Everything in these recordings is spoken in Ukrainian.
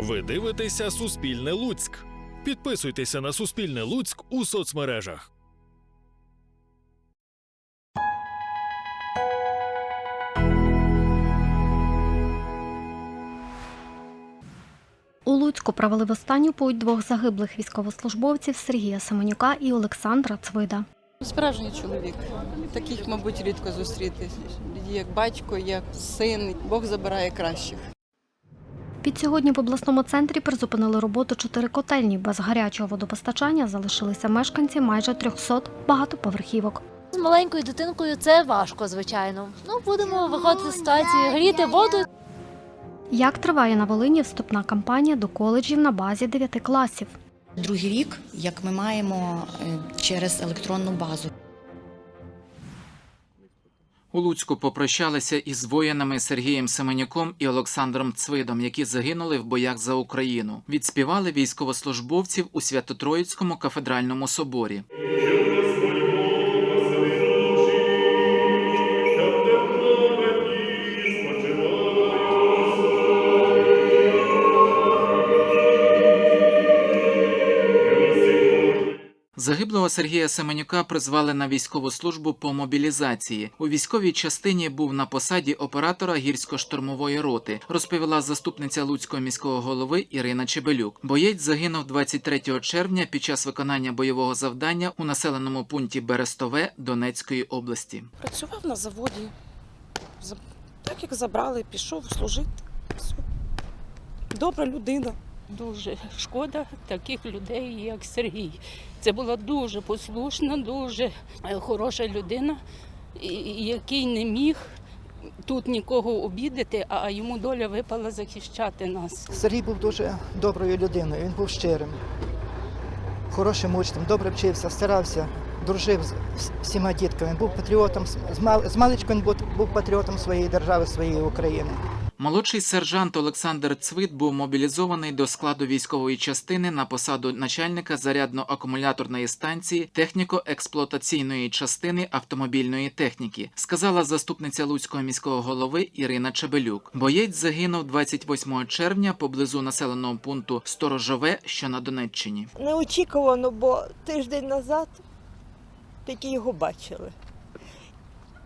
Ви дивитеся Суспільне Луцьк. Підписуйтеся на Суспільне Луцьк у соцмережах. У Луцьку провели в останню путь двох загиблих військовослужбовців Сергія Семенюка і Олександра Цвида. Справжній чоловік. Таких, мабуть, рідко зустріти. Як батько, як син. Бог забирає кращих. Від сьогодні в обласному центрі призупинили роботу чотири котельні. Без гарячого водопостачання залишилися мешканці майже 300 багатоповерхівок. З маленькою дитинкою це важко, звичайно. Ну, будемо виходити з ситуації, гріти воду. Як триває на Волині вступна кампанія до коледжів на базі 9 класів? Другий рік, як ми маємо е, через електронну базу. У Луцьку попрощалися із воїнами Сергієм Семенюком і Олександром Цвидом, які загинули в боях за Україну. Відспівали військовослужбовців у Свято-Троїцькому кафедральному соборі. Загиблого Сергія Семенюка призвали на військову службу по мобілізації. У військовій частині був на посаді оператора гірсько-штурмової роти, розповіла заступниця Луцького міського голови Ірина Чебелюк. Боєць загинув 23 червня під час виконання бойового завдання у населеному пункті Берестове Донецької області. Працював на заводі. За- Так як забрали, пішов служити. Добра людина. Дуже шкода таких людей, як Сергій. Це була дуже послушна, дуже е, хороша людина, який не міг тут нікого обідати, а йому доля випала захищати нас. Сергій був дуже доброю людиною, він був щирим, хорошим учнем, добре вчився, старався, дружив з всіма дітками, був патріотом, з маличку він був патріотом своєї держави, своєї України. Молодший сержант Олександр Цвит був мобілізований до складу військової частини на посаду начальника зарядно-акумуляторної станції техніко-експлуатаційної частини автомобільної техніки, сказала заступниця Луцького міського голови Ірина Чебелюк. Боєць загинув 28 червня поблизу населеного пункту Сторожове, що на Донеччині. Неочікувано, бо тиждень назад тільки його бачили.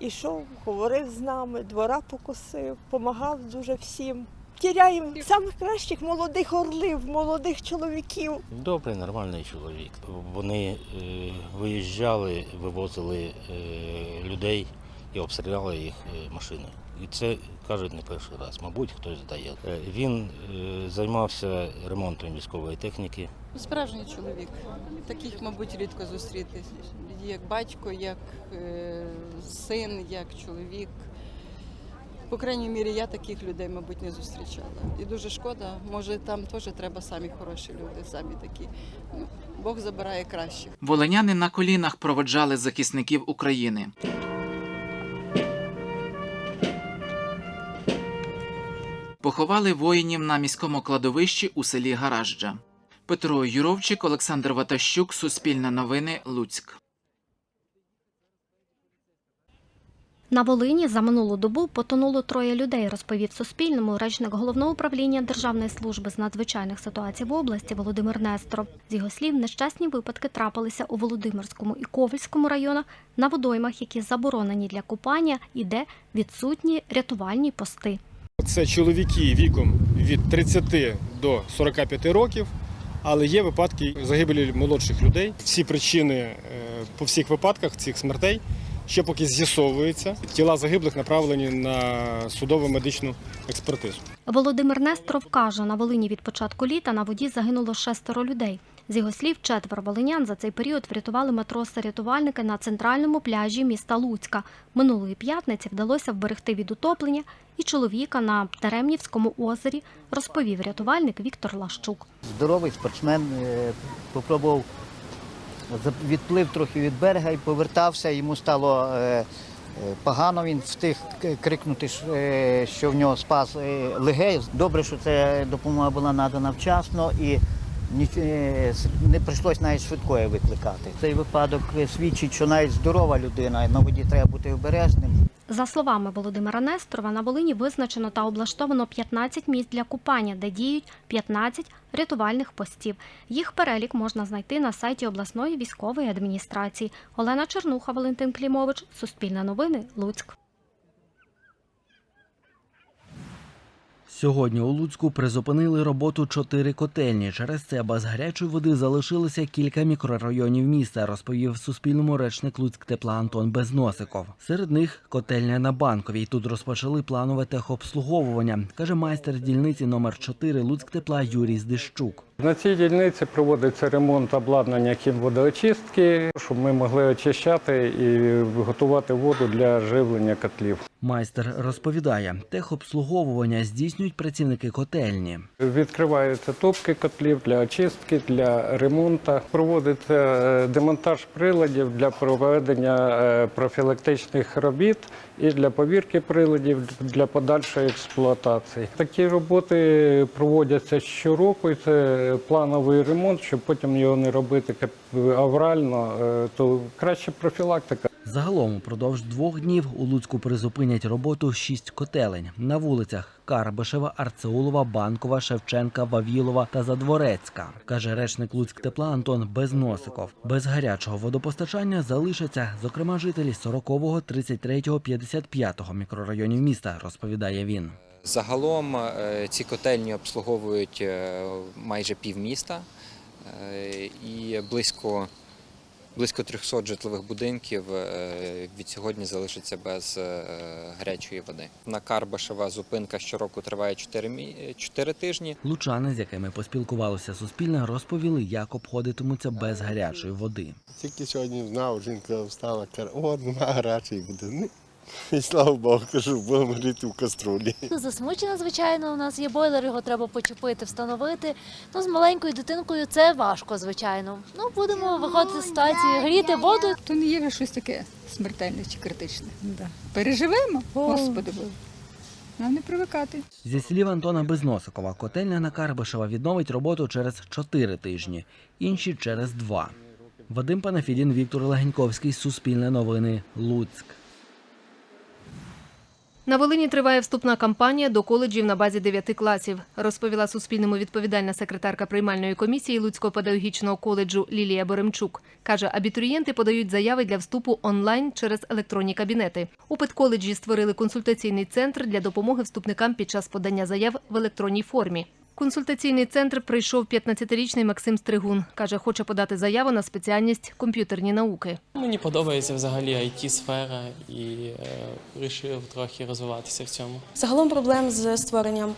Ішов, говорив з нами, двора покосив, допомагав дуже всім. Тіряємо самих кращих молодих орлів, молодих чоловіків. Добрий, нормальний чоловік. Вони е, виїжджали, вивозили е, людей і обстріляли їх е, машини. І це кажуть не перший раз, мабуть, хтось здає. Е, він е, займався ремонтом військової техніки. Справжній чоловік. Таких, мабуть, рідко зустріти. Як батько, як е, син, як чоловік. По крайній мірі, я таких людей, мабуть, не зустрічала. І дуже шкода. Може, там теж треба самі хороші люди, самі такі. Ну, Бог забирає кращих. Волиняни на колінах проводжали захисників України. Поховали воїнів на міському кладовищі у селі Гаражджа. Петро Юровчик, Олександр Ватащук, Суспільне новини, Луцьк. На Волині за минулу добу потонуло троє людей, розповів Суспільному речник головного управління Державної служби з надзвичайних ситуацій в області Володимир Несторов. З його слів, нещасні випадки трапилися у Володимирському і Ковальському районах на водоймах, які заборонені для купання, і де відсутні рятувальні пости. Це чоловіки віком від 30 до 45 років, але є випадки загибелі молодших людей. Всі причини е, по всіх випадках цих смертей ще поки з'ясовуються. Тіла загиблих направлені на судово медичну експертизу. Володимир Несторов каже, на Волині від початку літа на воді загинуло шестеро людей. З його слів, четверо волинян за цей період врятували матроси-рятувальники на центральному пляжі міста Луцька. Минулої п'ятниці вдалося вберегти від утоплення і чоловіка на Теремнівському озері, розповів рятувальник Віктор Лащук. Здоровий спортсмен, е, попробував, відплив трохи від берега і повертався, йому стало е, е, погано, він встиг крикнути, що, в нього спас легей. Добре, що ця допомога була надана вчасно і не прийшлось навіть швидкої викликати. Цей випадок е, свідчить, що навіть здорова людина, на воді треба бути обережним. За словами Володимира Несторова, на Волині визначено та облаштовано 15 місць для купання, де діють 15 рятувальних постів. Їх перелік можна знайти на сайті обласної військової адміністрації. Олена Чернуха, Валентин Клімович, Суспільне новини, Луцьк. Сьогодні у Луцьку призупинили роботу чотири котельні. Через це без гарячої води залишилося кілька мікрорайонів міста, розповів Суспільному речник Луцьк тепла Антон Безносиков. Серед них котельня на банковій. Тут розпочали планове техобслуговування, каже майстер дільниці номер 4 Луцьк тепла Юрій Здищук. На цій дільниці проводиться ремонт обладнання хімводоочистки, щоб ми могли очищати і готувати воду для живлення котлів. Майстер розповідає, техобслуговування здійснюють працівники котельні. Відкриваються топки котлів для очистки, для ремонту. Проводиться е, демонтаж приладів для проведення е, профілактичних робіт і для повірки приладів для подальшої експлуатації. Такі роботи проводяться щороку. і Це плановий ремонт, щоб потім його не робити аврально, е, то краще профілактика. Загалом упродовж двох днів у Луцьку призупинять роботу шість котелень на вулицях Карбишева, Арцеулова, Банкова, Шевченка, Вавілова та Задворецька, каже речник Луцьк тепла Антон Безносиков. Без гарячого водопостачання залишаться, зокрема, жителі 40-го, 33-го, 55-го мікрорайонів міста, розповідає він. Загалом е, ці котельні обслуговують е, майже півміста е, і близько, близько 300 житлових будинків від сьогодні залишаться без гарячої води. На Карбашева зупинка щороку триває 4, мі- 4 тижні. Лучани, з якими поспілкувалося Суспільне, розповіли, як обходитимуться без гарячої води. Тільки сьогодні знав, жінка встала, каже, о, нема гарячої води. Ну, І слава Богу, кажу, будемо гріти в каструлі. Засмучена, звичайно, у нас є бойлер, його треба почепити, встановити. Ну, з маленькою дитинкою це важко, звичайно. Ну, будемо виходити з ситуації, гріти воду. То не є щось таке смертельне чи критичне. Да. Переживемо, Господи Боже. Нам не привикати. Зі слів Антона Безносикова, котельня на Карбишева відновить роботу через 4 тижні, інші через 2. Вадим Панафідін, Віктор Легеньковський, Суспільне новини, Луцьк. На Волині триває вступна кампанія до коледжів на базі 9 класів, розповіла Суспільному відповідальна секретарка приймальної комісії Луцького педагогічного коледжу Лілія Боремчук. Каже, абітурієнти подають заяви для вступу онлайн через електронні кабінети. У педколеджі створили консультаційний центр для допомоги вступникам під час подання заяв в електронній формі. Консультаційний центр прийшов 15-річний Максим Стригун. Каже, хоче подати заяву на спеціальність комп'ютерні науки. Мені подобається взагалі it сфера і е, вирішив трохи розвиватися в цьому. Загалом проблем з створенням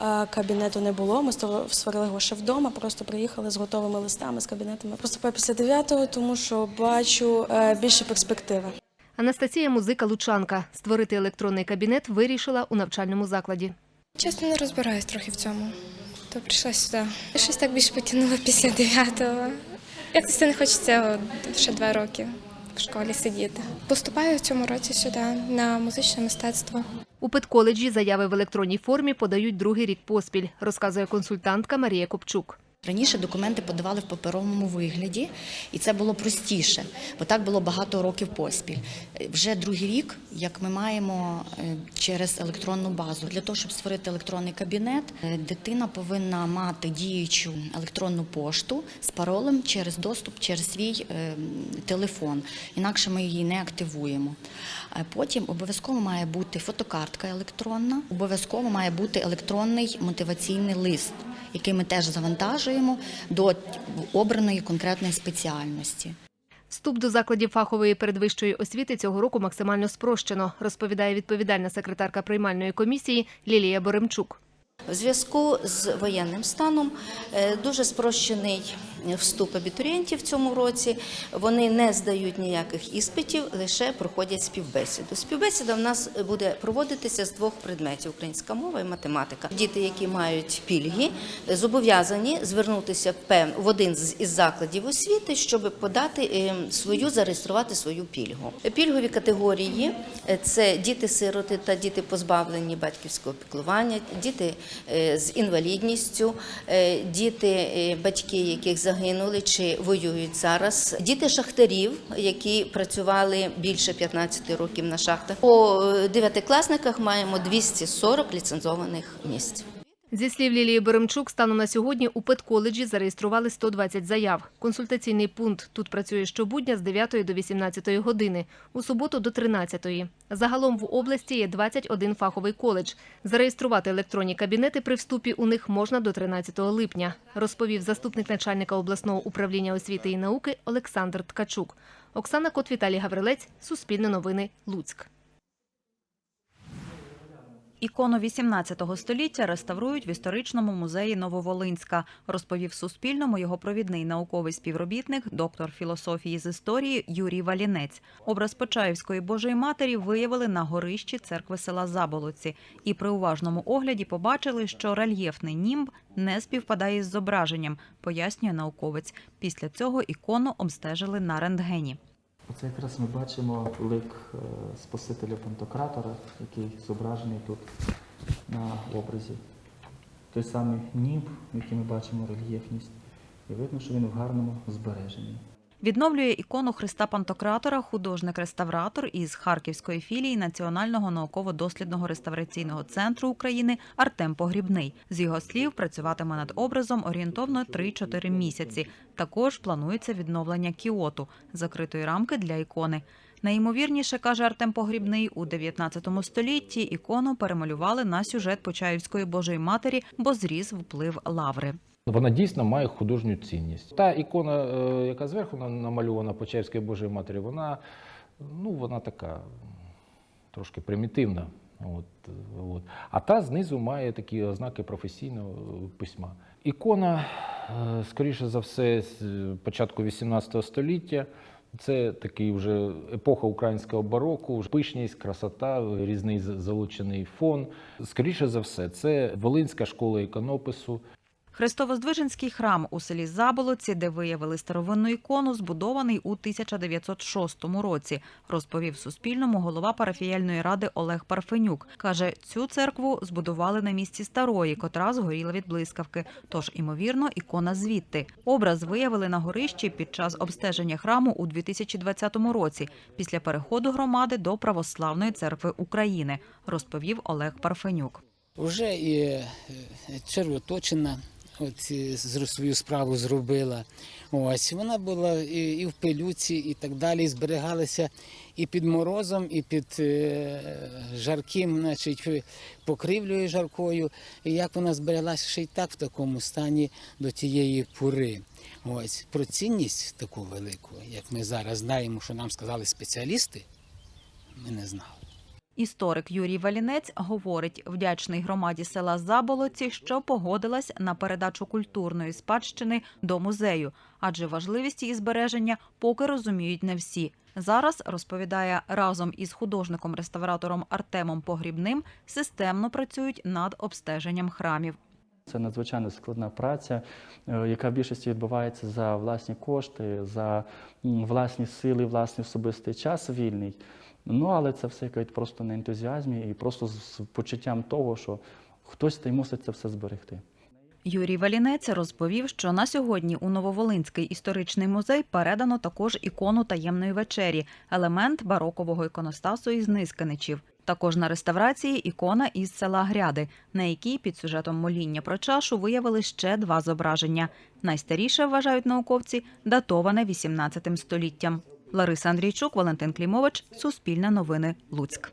е, кабінету не було. Ми створили- створили його ще вдома, просто приїхали з готовими листами, з кабінетами. Поступаю після 9-го, тому що бачу е, більше перспективи. Анастасія Музика Лучанка. Створити електронний кабінет вирішила у навчальному закладі. Чесно, не розбираюсь трохи в цьому. То прийшла сюди. Щось так більше потягнуло після дев'ятого. Якось це не хочеться ще два роки в школі сидіти. Поступаю в цьому році сюди на музичне мистецтво. У педколеджі заяви в електронній формі подають другий рік поспіль, розказує консультантка Марія Копчук. Раніше документи подавали в паперовому вигляді, і це було простіше, бо так було багато років поспіль. Е, Вже другий рік, як ми маємо е, через електронну базу. Для того, щоб створити електронний кабінет, е, дитина повинна мати діючу електронну пошту з паролем через доступ через свій телефон. Інакше ми її не активуємо. Потім обов'язково має бути фотокартка електронна, обов'язково має бути електронний мотиваційний лист, який ми теж завантажуємо до обраної конкретної спеціальності. Вступ до закладів фахової передвищої освіти цього року максимально спрощено, розповідає відповідальна секретарка приймальної комісії Лілія Боремчук. В зв'язку з воєнним станом е, дуже спрощений вступ абітурієнтів в цьому році. Вони не здають ніяких іспитів, лише проходять співбесіду. Співбесіда в нас буде проводитися з двох предметів: українська мова і математика. Діти, які мають пільги, зобов'язані звернутися в один із закладів освіти, щоб подати е, свою зареєструвати свою пільгу. Пільгові категорії це діти-сироти та діти позбавлені батьківського піклування, діти з інвалідністю, е, діти, е, батьки, яких загинули чи воюють зараз, діти шахтарів, які працювали більше 15 років на шахтах. По е, дев'ятикласниках маємо 240 ліцензованих місць. Зі слів Лілії Беремчук, станом на сьогодні у педколеджі зареєстрували 120 заяв. Консультаційний пункт тут працює щобудня з 9 до 18 години, у суботу до 13. Загалом в області є 21 фаховий коледж. Зареєструвати електронні кабінети при вступі у них можна до 13 липня, розповів заступник начальника обласного управління освіти і науки Олександр Ткачук. Оксана Кот, Віталій Гаврилець, Суспільне новини, Луцьк. Ікону 18 століття реставрують в історичному музеї Нововолинська, розповів Суспільному його провідний науковий співробітник, доктор філософії з історії Юрій Валінець. Образ Почаївської Божої Матері виявили на горищі церкви села Заболоці, і при уважному огляді побачили, що рельєфний німб не співпадає з зображенням, пояснює науковець. Після цього ікону обстежили на рентгені. Оце якраз ми бачимо лик е, Спасителя Пантократора, який зображений тут на образі. Той самий німб, який ми бачимо рельєфність, і видно, що він в гарному збереженні. Відновлює ікону Христа Пантократора художник-реставратор із Харківської філії Національного науково-дослідного реставраційного центру України Артем Погрібний. З його слів, працюватиме над образом орієнтовно 3-4 місяці. Також планується відновлення кіоту закритої рамки для ікони. Найімовірніше, каже Артем Погрібний, у 19 столітті ікону перемалювали на сюжет Почаївської Божої Матері, бо зріс вплив лаври. Вона дійсно має художню цінність. Та ікона, е, яка зверху намальована Почаївської Божої Матері, вона, ну, вона така трошки примітивна. От, от. А та знизу має такі ознаки професійного е, письма. Ікона, е, скоріше за все, з початку 18 століття. Це такий вже епоха українського бароку, пишність, красота, різний залучений фон. Скоріше за все, це Волинська школа іконопису. Христовоздвиженський храм у селі Заболоці, де виявили старовинну ікону, збудований у 1906 році, розповів Суспільному голова парафіяльної ради Олег Парфенюк. Каже, цю церкву збудували на місці старої, котра згоріла від блискавки. Тож, імовірно, ікона звідти. Образ виявили на горищі під час обстеження храму у 2020 році, після переходу громади до Православної церкви України, розповів Олег Парфенюк. Вже і е, червоточина е, свою справу зробила. Ось вона була і, і в пилюці, і так далі. і Зберігалася і під морозом, і під е, жарким, значить, е, покривлею жаркою. І як вона збереглася ще й так в такому стані до тієї пори. Ось про цінність таку велику, як ми зараз знаємо, що нам сказали спеціалісти, ми не знали. Історик Юрій Валінець говорить, вдячний громаді села Заболоці, що погодилась на передачу культурної спадщини до музею, адже важливість її збереження поки розуміють не всі. Зараз розповідає разом із художником-реставратором Артемом Погрібним системно працюють над обстеженням храмів. Це надзвичайно складна праця, е, яка в більшості відбувається за власні кошти, за власні сили, власний особистий час вільний. Ну, але це все якось просто на ентузіазмі і просто з почуттям того, що хтось та й мусить це все зберегти. Юрій Валінець розповів, що на сьогодні у Нововолинський історичний музей передано також ікону таємної вечері, елемент барокового іконостасу із Нисканичів. Також на реставрації ікона із села Гряди, на якій під сюжетом моління про чашу виявили ще два зображення. Найстаріше, вважають науковці, датоване 18 століттям. Лариса Андрійчук, Валентин Клімович, Суспільне новини, Луцьк.